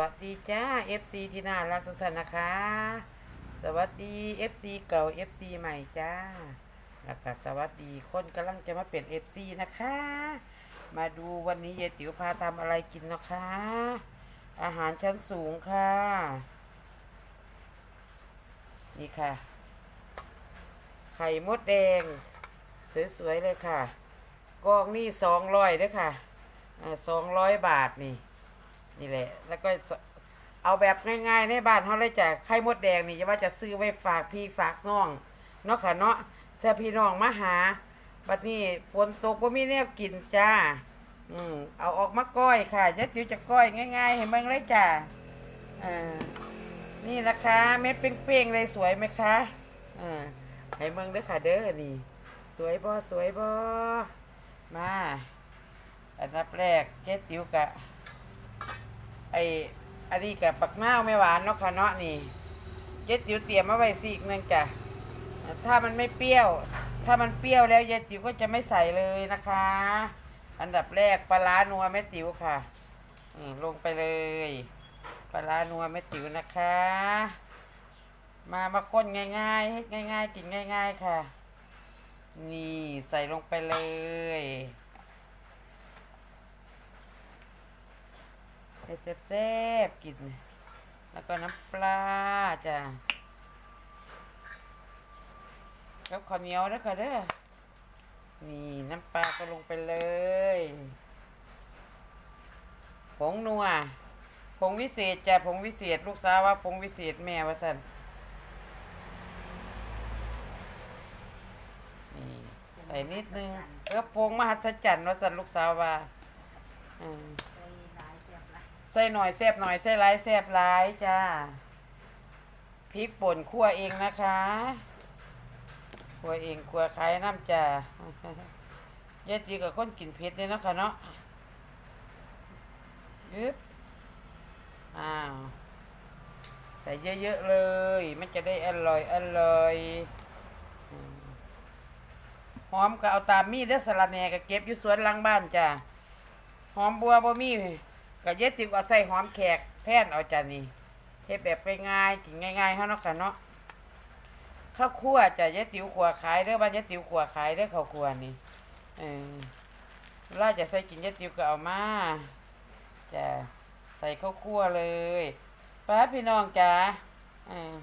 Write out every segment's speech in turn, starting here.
วัสดีจ้า FC ที่น่ารักทุกท่านนะคะ สวัสดี FC เก่า FC ใหม่จ้าแล้วก็สวัสดีคนกำลังจะมาเป็น FC นะคะ มาดูวันนี้ยายติ๋วพาทำอะไรกินนะคะ อาหารชั้นสูงค่ะ นี่ค่ะ ไข่มดแดง สวยๆเลยค่ะ กองนี่สองร้อยด้วยค่ะสองร้อยบาทนี่ นี่แหละ แล้วก็เอาแบบง่ายๆในบ้านเขาเลยจ้ะไข่มดแดงนี่จะว่าจะซื้อไว้ฝากพี่ฝากน้องเนาะค่ะเนาะถ้าพี่น้องมาหาบัดนี้ฝนตกบ่มีแนวกินจ้า อืมเอาออกมาก้อยค่ะยัดจิ๋วจะก้อยง่าย ๆ เห็นบ้างเลยจ้ะอ่านี่นะคะเม็ดเป้งๆเลยสวยไหมคะอ่าให้เมืองเด้อค่ะเด้อนี่ สวยบ่สวยบ่มาอันดับแรกเจ๊ติ๋วกะ ไออันนี้กับปักหน้าไม่หวานเนาะค่ะเนาะนี่เย็ดจิ๋วเตรียมมาไว้สีกหนึงจ้ะถ้ามันไม่เปรี้ยว ถ้ามันเปรี้ยวแล้วเย็ดจิ๋วก็จะไม่ใส่เลยนะคะ อันดับแรกปลาร้านัวแม่ติ๋วค่ะอืมลงไปเลยปลาร้านัวแม่ติ๋วนะคะ มามาค้นง่ายๆให้ง่าย ๆ กินง่าย ๆ ค่ะ นี่ใส่ลงไปเลย เผ็ดแซ่บๆกิน แล้วก็น้ำปลาจ้ะกับข้าวเหนียวนะค่ะเด้อ นี่น้ำปลาก็ลงไปเลย ผงนัว ผงวิเศษจ้ะผงวิเศษ ลูกสาวว่าผงวิเศษแม่ว่าสันนี่ใส่นิดนึง เออผงมหัศจรรย์ว่าสันลูกสาวว่า อืม ส่หน่อยแซบหน่อยใส่หลายแซบหลายจ้าพริกป่นคั่วเองนะคะคั่วเองคั่วขายน้ำจ้ายายจีกับคนกินเผ็ดเนี่ยเนาะคะเนาะยึบอ้าวใส่เยอะๆเลย มันจะได้อร่อยอร่อยหอมก็เอาตามมีเด้อสลัดแหน่ก็เก็บอยู่สวนหลังบ้านจ้าหอมบัวบ่มี ก็เย็ดติวก็ใส่หอมแขกแท่นเอาจานี่เฮ็ดแบบง่ายกินง่ายๆเฮาเนาะค่ะเนาะข้าวคั่วจ้ะเย็ดติ๋วขัวขายเด้อบ้านเย็ดติ๋วขัวขายเด้อข้าวคั่วนี่เออเวลาจะใส่กินเย็ดติ๋วก็เอามาจ้ะใส่ข้าวคั่วเลยป้าพี่น้องจ้ะเออ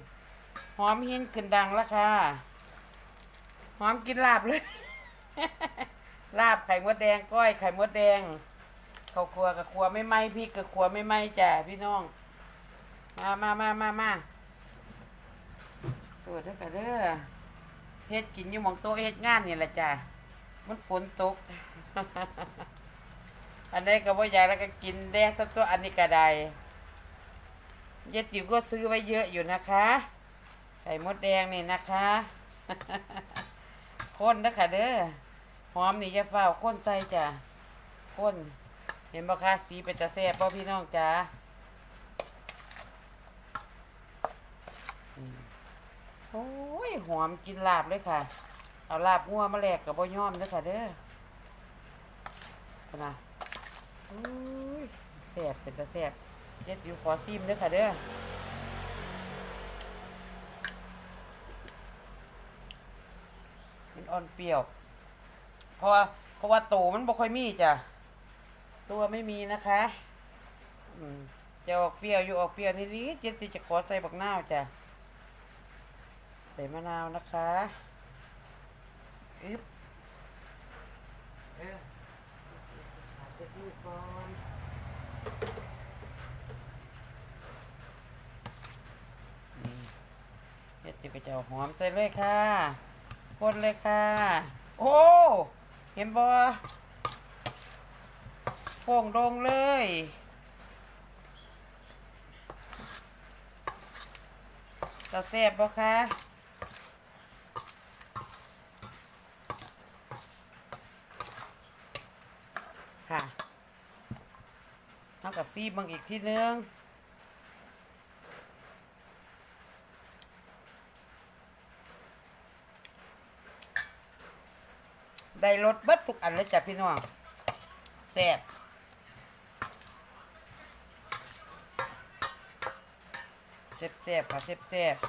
หอมหินขึ้นดังแล้วค่ะหอมกินลาบเลย ลาบไข่มดแดงก้อยไข่มดแดง ข้าวครัวกับครัวไม่ไหมพริกกับครัวไม่ไหมจ้ะพี่น้อง มามามามามาเปิดเด้อกันเด้อเฮ็ดกินอยู่หมองโต๊ะเฮ็ดงานนี่แหละจ้ะมันฝนตก อันนี้ก็บ่ใหญ่แล้วก็กินแดงสักตัวอันนี้ก็ได้เยติ๋วก็ซื้อไว้เยอะอยู่นะคะไข่มดแดงนี่นะคะข้นเด้อค่ะเด้อหอมนี่จะเฝ้าวข้นใส่จ้ะข้น เห็นบ่คะสีเป็นตาแซ่บบ่พี่น้องจ๋าโอ้ยหอมกินลาบเลยค่ะ เอาลาบงัวมาแลกกับบ่ยอมเด้อค่ะเด้อนะโอ้ยแซ่บเป็นตาแซ่บเย็ดอยู่ขอซิมเด้อค่ะเด้อมันอ่อนเปรี้ยว เพราะว่าเพราะว่าโตมันบ่ค่อยมีจ้ะ ตัวไม่มีนะคะจะออกเปรี้ยวอยู่ออกเปรี้ยวนิดนี้เจติจะขอใส่บักนาวจ้ะใส่มะนาวนะคะอึ๊บเออจะดูก่อนนี่เฮ็ดจิกระเจ้าหอมใส่เลยค่ะคนเลยค่ะ โอ้ เห็นบ่ โป่งลงเลย จะแซ่บบ่คะค่ะเอากับซีบังอีกทีนึงได้รสเบิดทุกอันเลยจ้ะพี่น้องแซ่บ แซ่บๆค่ะแซ่บๆ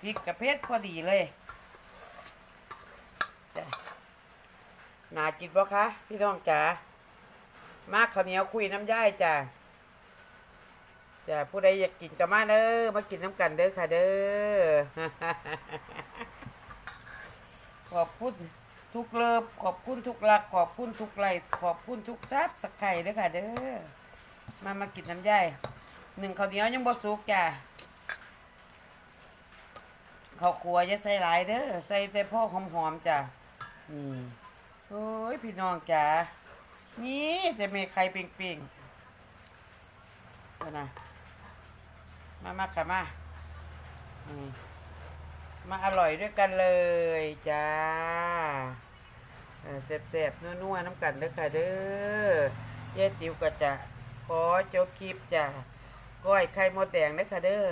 พริกกระเพชรพอดีเลยจ้ะน่ากินบ่คะพี่น้องจ๋ามากข้าวเหนียวคุยน้ำย่ายจ้ะจ้ะผู้ใดอยากกินก็มาเด้อมากินน้ำกันเด้อค่ะเด้อขอบคุณ ทุกเลิฟขอบคุณทุกรัก ขอบคุณทุกไลขอบคุณทุกซับสักไข่เด้อค่ะเด้อมามากินน้ำย่ายหนึ่งข้าวเหนียวยังบ่สุกจ้ะข้าวคั่วจะใส่หลายเด้อใส่แต่พ่อหอมๆจ้ะนี่โอ้ยพี่น้องจ้ะนี่จะมีไข่ปิ่งๆเอานะมามาค่ะมามาอร่อยด้วยกันเลยจ้า แซ่บๆนัวๆน้ำกันเด้อค่ะเด้อเย้ติ๋วก็จะขอจบคลิปจ้ะก้อยไข่มดแดงเด้อค่ะเด้อ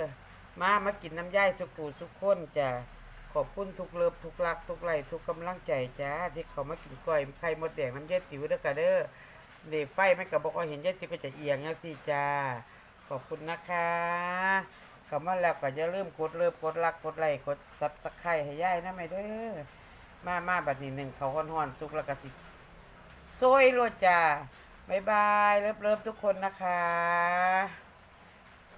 มามากินน้ำย่ายสุกูสุกคนจ้ะขอบคุณทุกเลิฟทุกรักทุกไลทุกกำลังใจจ้าที่เขามากินก้อยไข่มดแดงน้ำเย้ติ๋วเด้อค่ะเด้อเดไฟไม่กับบอกว่าเห็นเย้ติ๋วก็จะเอียงยังสิจ้าขอบคุณนะคะคำว่าแล้วก็อย่าลืมกดเลิฟกดรักกดไลค์กดซับสไครต์ให้ย่ายนะไม่เด้อ มามาบัดนี้หนึ่งเขาห้อนๆสุกแล้วก็สิโซยโลดจ้าบายบายเลิฟๆทุกคนนะคะ